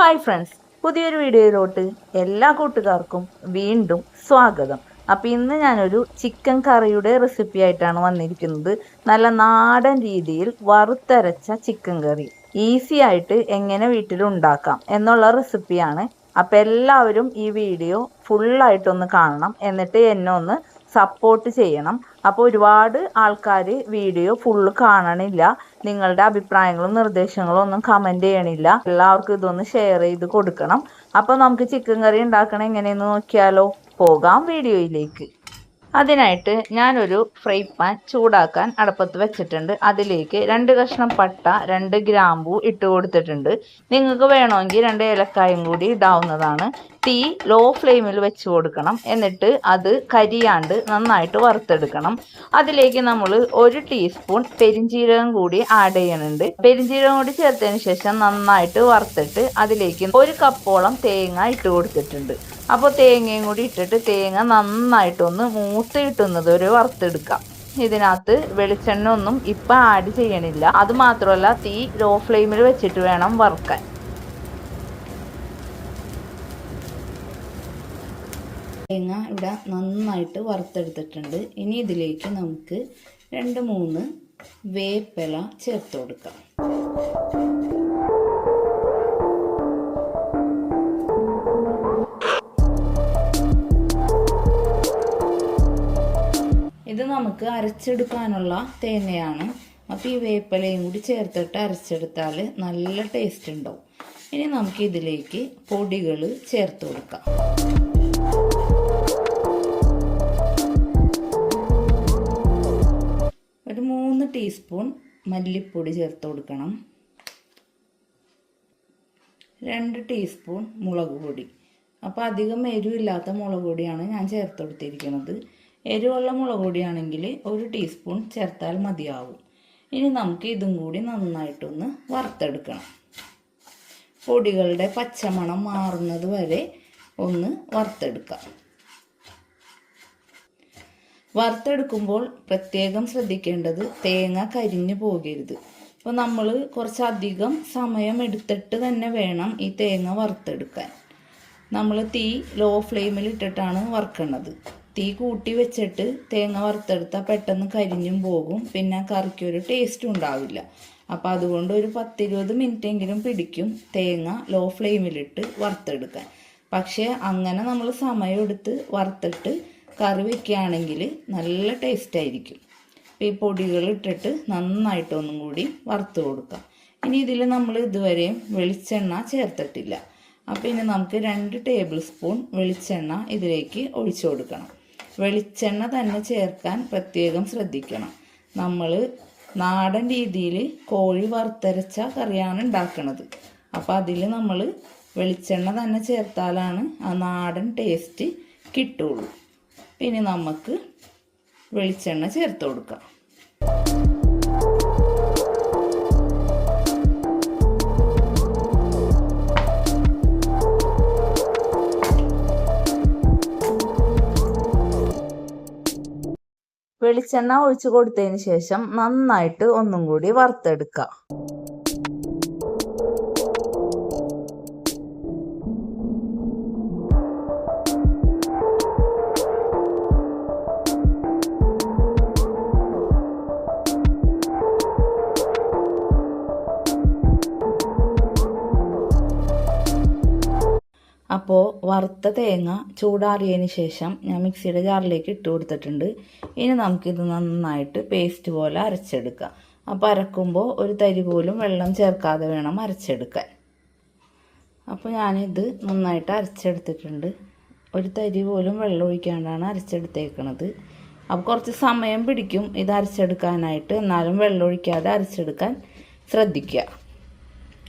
Hi friends പുതിയൊരു വീഡിയോയിലോട്ട് എല്ലാ കൂട്ടുകാർക്കും വീണ്ടും സ്വാഗതം. അപ്പോൾ ഇന്ന് ഞാനൊരു ചിക്കൻ കറിയുടെ റെസിപ്പി ആയിട്ടാണ് വന്നിരിക്കുന്നത്. നല്ല നാടൻ രീതിയിൽ വറുത്തരച്ച ചിക്കൻ കറി ഈസി ആയിട്ട് എങ്ങനെ വീട്ടിൽ ഉണ്ടാക്കാം എന്നുള്ള റെസിപ്പിയാണ് അപ്പോൾ എല്ലാവരും ഈ വീഡിയോ ഫുള്ളായിട്ടൊന്ന് കാണണം. എന്നിട്ട് എന്നെ ഒന്ന് സപ്പോർട്ട് ചെയ്യണം. അപ്പോൾ ഒരുപാട് ആൾക്കാർ വീഡിയോ ഫുള്ള് കാണണില്ല. നിങ്ങളുടെ അഭിപ്രായങ്ങളും നിർദ്ദേശങ്ങളും ഒന്നും കമന്റ് ചെയ്യണില്ല. എല്ലാവർക്കും ഇതൊന്ന് ഷെയർ ചെയ്ത് കൊടുക്കണം. അപ്പോൾ നമുക്ക് ചിക്കൻ കറി ഉണ്ടാക്കണം എങ്ങനെയെന്ന് നോക്കിയാലോ? പോകാം വീഡിയോയിലേക്ക്. അതിനായിട്ട് ഞാനൊരു ഫ്രൈ പാൻ ചൂടാക്കാൻ അടുപ്പത്ത് വെച്ചിട്ടുണ്ട്. അതിലേക്ക് രണ്ട് കഷ്ണം പട്ട രണ്ട് ഗ്രാമ്പൂ ഇട്ട് കൊടുത്തിട്ടുണ്ട്. നിങ്ങൾക്ക് വേണമെങ്കിൽ രണ്ട് ഏലക്കായും കൂടി ഇടാവുന്നതാണ്. തീ ലോ ഫ്ലെയിമിൽ വെച്ച് കൊടുക്കണം. എന്നിട്ട് അത് കരിയാണ്ട് നന്നായിട്ട് വറുത്തെടുക്കണം. അതിലേക്ക് നമ്മൾ ഒരു ടീസ്പൂൺ പെരിഞ്ചീരകം കൂടി ആഡ് ചെയ്യുന്നുണ്ട്. പെരിഞ്ചീരകം കൂടി ചേർത്തതിന് ശേഷം നന്നായിട്ട് വറുത്തിട്ട് അതിലേക്ക് ഒരു കപ്പോളം തേങ്ങ ഇട്ട് കൊടുത്തിട്ടുണ്ട്. അപ്പോൾ തേങ്ങയും കൂടി ഇട്ടിട്ട് തേങ്ങ നന്നായിട്ടൊന്ന് മൂത്ത് കിട്ടുന്നത് ഒരു വറുത്തെടുക്കാം. ഇതിനകത്ത് വെളിച്ചെണ്ണ ഒന്നും ഇപ്പം ആഡ് ചെയ്യണില്ല. അത് മാത്രമല്ല തീ ലോ ഫ്ലെയിമിൽ വെച്ചിട്ട് വേണം വറുക്കാൻ. തേങ്ങ ഇവിടെ നന്നായിട്ട് വറുത്തെടുത്തിട്ടുണ്ട്. ഇനി ഇതിലേക്ക് നമുക്ക് രണ്ട് മൂന്ന് വേപ്പില ചേർത്ത് കൊടുക്കാം. ഇത് നമുക്ക് അരച്ചെടുക്കാനുള്ള തേങ്ങയാണ്. അപ്പോൾ ഈ വേപ്പിലയും കൂടി ചേർത്തിട്ട് അരച്ചെടുത്താൽ നല്ല ടേസ്റ്റ് ഉണ്ടാവും. ഇനി നമുക്ക് ഇതിലേക്ക് പൊടികൾ ചേർത്ത് കൊടുക്കാം. ഒരു മൂന്ന് ടീസ്പൂൺ മല്ലിപ്പൊടി ചേർത്ത് കൊടുക്കണം. രണ്ട് ടീസ്പൂൺ മുളക് പൊടി. അപ്പോൾ അധികം എരിവില്ലാത്ത മുളക് പൊടിയാണ് ഞാൻ ചേർത്ത് കൊടുത്തിരിക്കുന്നത്. എരിവുള്ള മുളക് പൊടിയാണെങ്കിൽ ഒരു ടീസ്പൂൺ ചേർത്താൽ മതിയാവും. ഇനി നമുക്ക് ഇതും കൂടി നന്നായിട്ടൊന്ന് വറുത്തെടുക്കണം. പൊടികളുടെ പച്ചമണം മാറുന്നത് വരെ ഒന്ന് വറുത്തെടുക്കാം. വറുത്തെടുക്കുമ്പോൾ പ്രത്യേകം ശ്രദ്ധിക്കേണ്ടത് തേങ്ങ കരിഞ്ഞു പോകരുത്. അപ്പോൾ നമ്മൾ കുറച്ചധികം സമയം എടുത്തിട്ട് തന്നെ വേണം ഈ തേങ്ങ വറുത്തെടുക്കാൻ. നമ്മൾ തീ ലോ ഫ്ലെയിമിൽ ഇട്ടിട്ടാണ് വറുക്കുന്നത് തീ കൂട്ടി വെച്ചിട്ട് തേങ്ങ വറുത്തെടുത്താൽ പെട്ടെന്ന് കരിഞ്ഞും പോകും. പിന്നെ കറിക്ക് ഒരു ടേസ്റ്റും ഉണ്ടാവില്ല. അപ്പോൾ അതുകൊണ്ട് ഒരു പത്തിരുപത് എങ്കിലും പിടിക്കും തേങ്ങ ലോ ഫ്ലെയിമിലിട്ട് വറുത്തെടുക്കാൻ. പക്ഷേ അങ്ങനെ നമ്മൾ സമയമെടുത്ത് വറുത്തിട്ട് കറി വെക്കുകയാണെങ്കിൽ നല്ല ടേസ്റ്റ് ആയിരിക്കും. അപ്പോൾ ഈ പൊടികൾ ഇട്ടിട്ട് നന്നായിട്ടൊന്നും കൂടി വറുത്ത് കൊടുക്കാം. ഇനി ഇതിൽ നമ്മൾ ഇതുവരെയും വെളിച്ചെണ്ണ ചേർത്തിട്ടില്ല. അപ്പോൾ ഇനി നമുക്ക് രണ്ട് ടേബിൾ സ്പൂൺ വെളിച്ചെണ്ണ ഇതിലേക്ക് ഒഴിച്ചു കൊടുക്കണം. വെളിച്ചെണ്ണ തന്നെ ചേർക്കാൻ പ്രത്യേകം ശ്രദ്ധിക്കണം. നമ്മൾ നാടൻ രീതിയിൽ കോഴി വറുത്തരച്ച കറിയാണ് ഉണ്ടാക്കുന്നത് അപ്പോൾ അതിൽ നമ്മൾ വെളിച്ചെണ്ണ തന്നെ ചേർത്താലാണ് ആ നാടൻ ടേസ്റ്റ് കിട്ടുള്ളൂ. പിന്നെ നമുക്ക് വെളിച്ചെണ്ണ ചേർത്ത് കൊടുക്കാം. വെളിച്ചെണ്ണ ഒഴിച്ചു കൊടുത്തതിന് ശേഷം നന്നായിട്ട് ഒന്നും കൂടി വറുത്തെടുക്കുക വറുത്ത തേങ്ങ ചൂടാറിയതിന് ശേഷം ഞാൻ മിക്സിയുടെ ജാറിലേക്ക് ഇട്ട് കൊടുത്തിട്ടുണ്ട്. ഇനി നമുക്കിത് നന്നായിട്ട് പേസ്റ്റ് പോലെ അരച്ചെടുക്കാം. അപ്പോൾ അരക്കുമ്പോൾ ഒരു തരി പോലും വെള്ളം ചേർക്കാതെ വേണം അരച്ചെടുക്കാൻ. അപ്പോൾ ഞാനിത് നന്നായിട്ട് അരച്ചെടുത്തിട്ടുണ്ട്. ഒരു തരി പോലും വെള്ളം ഒഴിക്കാണ്ടാണ് അരച്ചെടുത്തേക്കണത്. അപ്പോൾ കുറച്ച് സമയം പിടിക്കും ഇത് അരച്ചെടുക്കാനായിട്ട്. എന്നാലും വെള്ളം ഒഴിക്കാതെ അരച്ചെടുക്കാൻ ശ്രദ്ധിക്കുക.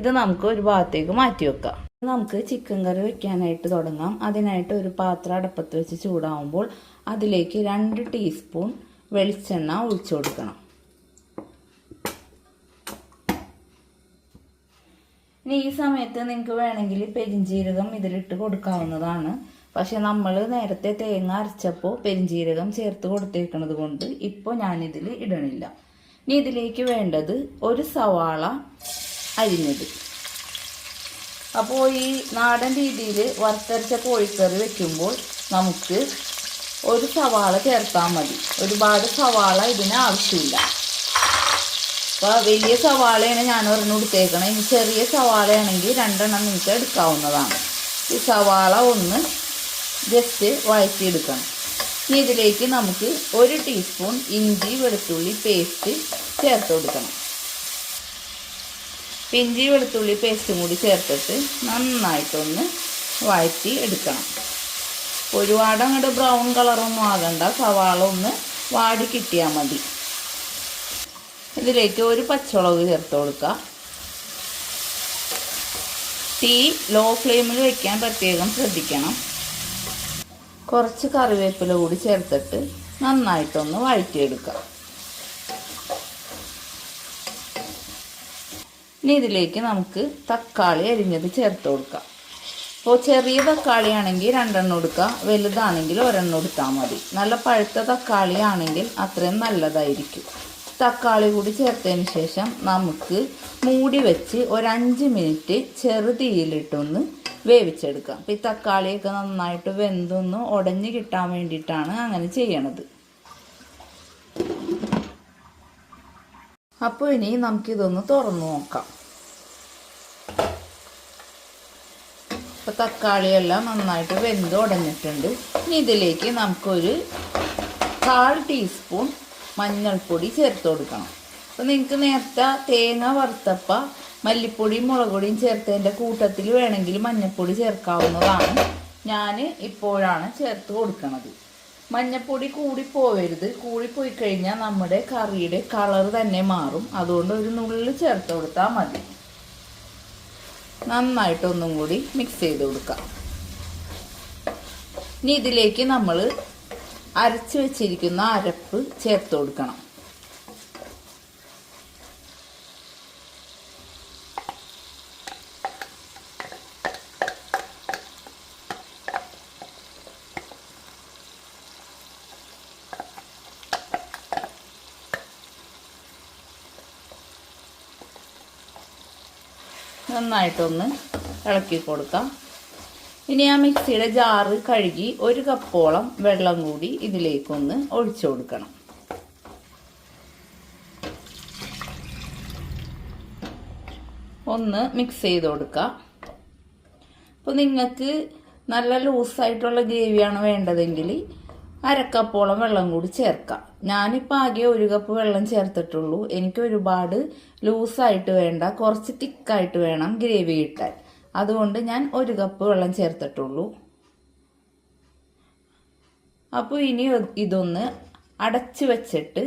ഇത് നമുക്ക് ഒരു ഭാഗത്തേക്ക് മാറ്റി വെക്കാം. നമുക്ക് ചിക്കൻ കറി വെക്കാനായിട്ട് തുടങ്ങാം. അതിനായിട്ട് ഒരു പാത്രം അടപ്പത്ത് വെച്ച് ചൂടാവുമ്പോൾ അതിലേക്ക് രണ്ട് ടീസ്പൂൺ വെളിച്ചെണ്ണ ഒഴിച്ചു കൊടുക്കണം. ഇനി ഈ സമയത്ത് നിങ്ങൾക്ക് വേണമെങ്കിൽ പെരിഞ്ജീരകം ഇതിലിട്ട് കൊടുക്കാവുന്നതാണ്. പക്ഷെ നമ്മൾ നേരത്തെ തേങ്ങ അരച്ചപ്പോൾ പെരിഞ്ജീരകം ചേർത്ത് കൊടുത്തേക്കുന്നത് കൊണ്ട് ഇപ്പോൾ ഞാനിതിൽ ഇടണില്ല. ഇനി ഇതിലേക്ക് വേണ്ടത് ഒരു സവാള അരിഞ്ഞത്. അപ്പോൾ ഈ നാടൻ രീതിയിൽ വറുത്തരച്ച കോഴിക്കറി വെക്കുമ്പോൾ നമുക്ക് ഒരു സവാള ചേർത്താൽ മതി. ഒരുപാട് സവാള ഇതിന് ആവശ്യമില്ല. അപ്പോൾ വലിയ സവാളയാണ് ഞാൻ ഒരെണ്ണം എടുത്തേക്കണം. ഇനി ചെറിയ സവാളയാണെങ്കിൽ രണ്ടെണ്ണം നിങ്ങൾക്ക് എടുക്കാവുന്നതാണ്. ഈ സവാള ഒന്ന് ജസ്റ്റ് വഴറ്റിയെടുക്കണം. ഇനി ഇതിലേക്ക് നമുക്ക് ഒരു ടീസ്പൂൺ ഇഞ്ചി വെളുത്തുള്ളി പേസ്റ്റ് ചേർത്ത് കൊടുക്കണം. ഇഞ്ചി വെളുത്തുള്ളി പേസ്റ്റും കൂടി ചേർത്തിട്ട് നന്നായിട്ടൊന്ന് വഴറ്റി എടുക്കണം. ഒരുപാട് അങ്ങോട്ട് ബ്രൗൺ കളറൊന്നും ആകണ്ട. സവാള ഒന്ന് വാടി കിട്ടിയാൽ മതി. ഇതിലേക്ക് ഒരു പച്ചമുളക് ചേർത്ത് കൊടുക്കുക തീ ലോ ഫ്ലെയിമിൽ വയ്ക്കാൻ പ്രത്യേകം ശ്രദ്ധിക്കണം. കുറച്ച് കറിവേപ്പില കൂടി ചേർത്തിട്ട് നന്നായിട്ടൊന്ന് വഴറ്റിയെടുക്കുക ഇനി ഇതിലേക്ക് നമുക്ക് തക്കാളി അരിഞ്ഞത് ചേർത്ത് കൊടുക്കാം. ഇപ്പോൾ ചെറിയ തക്കാളി ആണെങ്കിൽ രണ്ടെണ്ണം എടുക്കുക വലുതാണെങ്കിൽ ഒരെണ്ണം എടുത്താൽ മതി. നല്ല പഴുത്ത തക്കാളി ആണെങ്കിൽ അത്രയും നല്ലതായിരിക്കും. തക്കാളി കൂടി ചേർത്തതിന് ശേഷം നമുക്ക് മൂടി വെച്ച് ഒരഞ്ച് മിനിറ്റ് ചെറുതീയിലിട്ടൊന്ന് വേവിച്ചെടുക്കാം. അപ്പോൾ ഈ തക്കാളിയൊക്കെ നന്നായിട്ട് വെന്തൊന്ന് ഉടഞ്ഞ് കിട്ടാൻ വേണ്ടിയിട്ടാണ് അങ്ങനെ ചെയ്യണത്. അപ്പോൾ ഇനി നമുക്കിതൊന്ന് തുറന്നു നോക്കാം. ഇപ്പോൾ തക്കാളിയെല്ലാം നന്നായിട്ട് വെന്ത് ഉടഞ്ഞിട്ടുണ്ട്. ഇനി ഇതിലേക്ക് നമുക്കൊരു കാൽ ടീസ്പൂൺ മഞ്ഞൾപ്പൊടി ചേർത്ത് കൊടുക്കണം. അപ്പോൾ നിങ്ങൾക്ക് നേരത്തെ തേങ്ങ വറുത്തപ്പ മല്ലിപ്പൊടിയും മുളക് പൊടിയും ചേർത്തതിന്റെ കൂട്ടത്തിൽ വേണമെങ്കിൽ മഞ്ഞൾപ്പൊടി ചേർക്കാവുന്നതാണ്. ഞാൻ ഇപ്പോഴാണ് ചേർത്ത് കൊടുക്കുന്നത് മഞ്ഞൾപ്പൊടി കൂടിപ്പോവരുത് കൂടിപ്പോയി കഴിഞ്ഞാൽ നമ്മുടെ കറിയുടെ കളർ തന്നെ മാറും. അതുകൊണ്ട് ഒരു നുള്ളിൽ ചേർത്ത് കൊടുത്താൽ മതി. നന്നായിട്ടൊന്നും കൂടി മിക്സ് ചെയ്ത് കൊടുക്കാം. ഇനി ഇതിലേക്ക് നമ്മൾ അരച്ച് വെച്ചിരിക്കുന്ന അരപ്പ് ചേർത്ത് കൊടുക്കണം. നന്നായിട്ടൊന്ന് ഇളക്കി കൊടുക്കാം. ഇനി ആ മിക്സിയുടെ ജാറ് കഴുകി ഒരു കപ്പോളം വെള്ളം കൂടി ഇതിലേക്കൊന്ന് ഒഴിച്ചു കൊടുക്കണം. ഒന്ന് മിക്സ് ചെയ്ത് കൊടുക്കുക അപ്പോൾ നിങ്ങൾക്ക് നല്ല ലൂസായിട്ടുള്ള ഗ്രേവിയാണ് വേണ്ടതെങ്കിൽ അരക്കപ്പോളം വെള്ളം കൂടി ചേർക്കാം. ഞാനിപ്പോൾ ആകെ ഒരു കപ്പ് വെള്ളം ചേർത്തിട്ടുള്ളൂ. എനിക്ക് ഒരുപാട് ലൂസായിട്ട് വേണ്ട കുറച്ച് തിക്കായിട്ട് വേണം ഗ്രേവി ഇട്ടാൽ അതുകൊണ്ട് ഞാൻ ഒരു കപ്പ് വെള്ളം ചേർത്തിട്ടുള്ളൂ. അപ്പോൾ ഇനി ഇതൊന്ന് അടച്ച് വെച്ചിട്ട്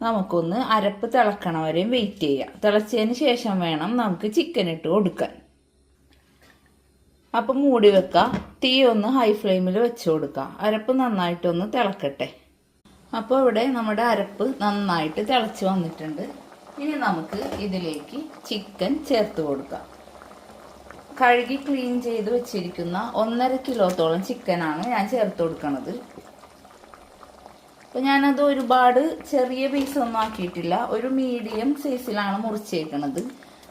നമുക്കൊന്ന് അരപ്പ് തിളക്കണ വരെയും വെയിറ്റ് ചെയ്യാം. തിളച്ചതിന് ശേഷം വേണം നമുക്ക് ചിക്കൻ ഇട്ട് കൊടുക്കാൻ. അപ്പം മൂടി വെക്കാം. തീ ഒന്ന് ഹൈ ഫ്ലെയിമിൽ വെച്ച് കൊടുക്കാം. അരപ്പ് നന്നായിട്ടൊന്ന് തിളക്കട്ടെ. അപ്പോൾ ഇവിടെ നമ്മുടെ അരപ്പ് നന്നായിട്ട് തിളച്ച് വന്നിട്ടുണ്ട്. ഇനി നമുക്ക് ഇതിലേക്ക് ചിക്കൻ ചേർത്ത് കൊടുക്കാം. കഴുകി ക്ലീൻ ചെയ്ത് വെച്ചിരിക്കുന്ന ഒന്നര കിലോത്തോളം ചിക്കനാണ് ഞാൻ ചേർത്ത് കൊടുക്കുന്നത് അപ്പോൾ ഞാനത് ഒരുപാട് ചെറിയ പീസൊന്നും ആക്കിയിട്ടില്ല. ഒരു മീഡിയം സൈസിലാണ് മുറിച്ചേക്കുന്നത്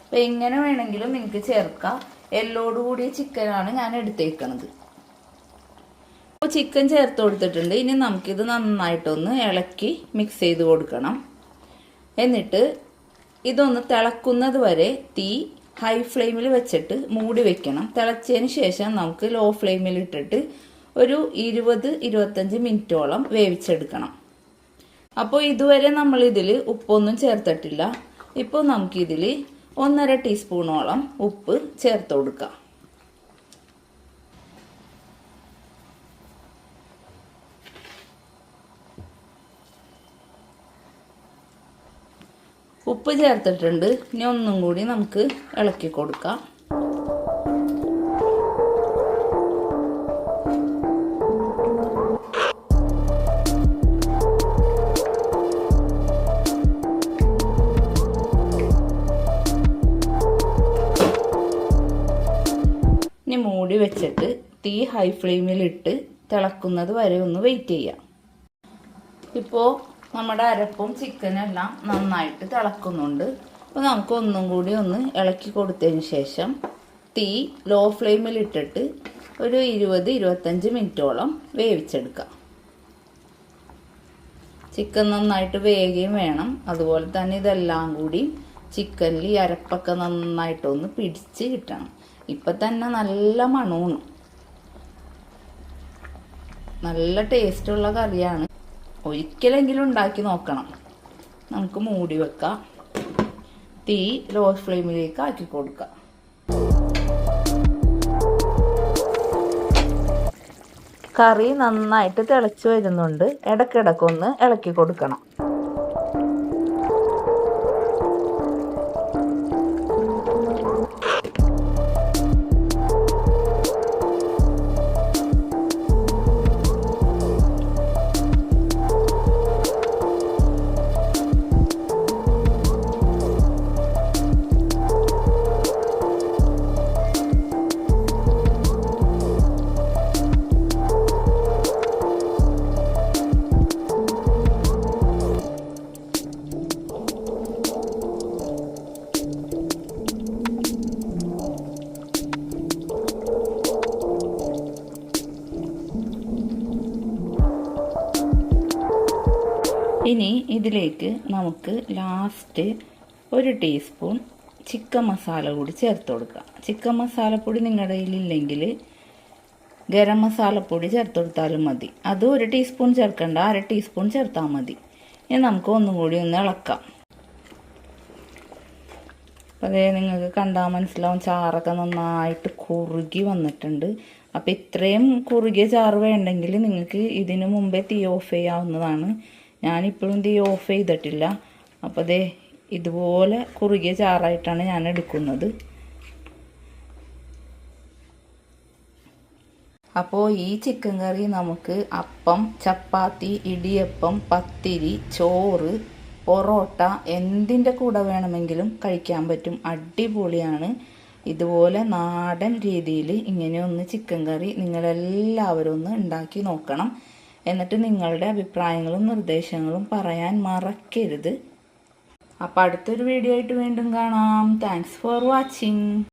അപ്പോൾ എങ്ങനെ വേണമെങ്കിലും നിങ്ങൾക്ക് ചേർക്കാം. എല്ലോട് കൂടിയ ചിക്കനാണ് ഞാൻ എടുത്തേക്കണത്. അപ്പോൾ ചിക്കൻ ചേർത്ത് കൊടുത്തിട്ടുണ്ട്. ഇനി നമുക്കിത് നന്നായിട്ടൊന്ന് ഇളക്കി മിക്സ് ചെയ്ത് കൊടുക്കണം. എന്നിട്ട് ഇതൊന്ന് തിളക്കുന്നത് വരെ തീ ഹൈ ഫ്ലെയിമിൽ വെച്ചിട്ട് മൂടി വെക്കണം. തിളച്ചതിന് ശേഷം നമുക്ക് ലോ ഫ്ലെയിമിൽ ഇട്ടിട്ട് ഒരു ഇരുപത് ഇരുപത്തഞ്ച് മിനിറ്റോളം വേവിച്ചെടുക്കണം. അപ്പോൾ ഇതുവരെ നമ്മൾ ഉപ്പൊന്നും ചേർത്തിട്ടില്ല. ഇപ്പോൾ നമുക്കിതിൽ ഒന്നര ടീസ്പൂണോളം ഉപ്പ് ചേർത്ത് കൊടുക്കുക. ഉപ്പ് ചേർത്തിട്ടുണ്ട്. ഇനി ഒന്നും കൂടി നമുക്ക് ഇളക്കി കൊടുക്കാം. മൂടി വെച്ചിട്ട് തീ ഹൈ ഫ്ലെയിമിലിട്ട് തിളക്കുന്നത് വരെ ഒന്ന് വെയിറ്റ് ചെയ്യാം. ഇപ്പോൾ നമ്മുടെ അരപ്പും ചിക്കനും എല്ലാം നന്നായിട്ട് തിളക്കുന്നുണ്ട്. അപ്പോൾ നമുക്ക് ഒന്നും കൂടി ഒന്ന് ഇളക്കി കൊടുത്തതിന് ശേഷം തീ ലോ ഫ്ലെയിമിലിട്ടിട്ട് ഒരു ഇരുപത് ഇരുപത്തഞ്ച് മിനിറ്റോളം വേവിച്ചെടുക്കാം. ചിക്കൻ നന്നായിട്ട് വേകുകയും വേണം. അതുപോലെ തന്നെ ഇതെല്ലാം കൂടി ചിക്കനിൽ ഈ അരപ്പൊക്കെ നന്നായിട്ടൊന്ന് പിടിച്ച് കിട്ടണം. ഇപ്പൊ തന്നെ നല്ല മണമാണ് നല്ല ടേസ്റ്റ് ഉള്ള കറിയാണ്. ഒരിക്കലെങ്കിലും ഉണ്ടാക്കി നോക്കണം. നമുക്ക് മൂടി വെക്കാം. തീ ലോ ഫ്ലെയിമിലേക്ക് ആക്കി കൊടുക്കാം. കറി നന്നായിട്ട് തിളച്ച് വരുന്നുണ്ട്. ഇടക്കിടക്കൊന്ന് ഇളക്കി കൊടുക്കണം. ഇനി ഇതിലേക്ക് നമുക്ക് ലാസ്റ്റ് ഒരു ടീസ്പൂൺ ചിക്കൻ മസാല കൂടി ചേർത്ത് കൊടുക്കാം. ചിക്കൻ മസാലപ്പൊടി നിങ്ങളുടെ കയ്യിലില്ലെങ്കിൽ ഗരം മസാലപ്പൊടി ചേർത്ത് കൊടുത്താലും മതി. അത് ഒരു ടീസ്പൂൺ ചേർക്കണ്ട അര ടീസ്പൂൺ ചേർത്താൽ മതി. ഇനി നമുക്ക് ഒന്നും കൂടി ഒന്ന് ഇളക്കാം. അതേ നിങ്ങൾക്ക് കണ്ടാൽ മനസ്സിലാവും ചാറൊക്കെ നന്നായിട്ട് കുറുകി വന്നിട്ടുണ്ട്. അപ്പോൾ ഇത്രയും കുറുകിയ ചാറ് വേണ്ടെങ്കിൽ നിങ്ങൾക്ക് ഇതിനു മുമ്പേ തീ ഓഫ് ചെയ്യാവുന്നതാണ്. ഞാനിപ്പോഴും ഇത് ഓഫ് ചെയ്തിട്ടില്ല. അപ്പോൾ അതേ ഇതുപോലെ കുറുകിയ ചാറായിട്ടാണ് ഞാൻ എടുക്കുന്നത്. അപ്പോൾ ഈ ചിക്കൻ കറി നമുക്ക് അപ്പം ചപ്പാത്തി ഇടിയപ്പം പത്തിരി ചോറ് പൊറോട്ട എന്തിന്റെ കൂടെ വേണമെങ്കിലും കഴിക്കാൻ പറ്റും. അടിപൊളിയാണ്. ഇതുപോലെ നാടൻ രീതിയിൽ ഇങ്ങനെ ഒന്ന് ചിക്കൻ കറി നിങ്ങളെല്ലാവരും ഒന്ന് ഉണ്ടാക്കി നോക്കണം. എന്നിട്ട് നിങ്ങളുടെ അഭിപ്രായങ്ങളും നിർദ്ദേശങ്ങളും പറയാൻ മറക്കരുത്. അപ്പോൾ അടുത്തൊരു വീഡിയോ ആയിട്ട് വീണ്ടും കാണാം. Thanks for watching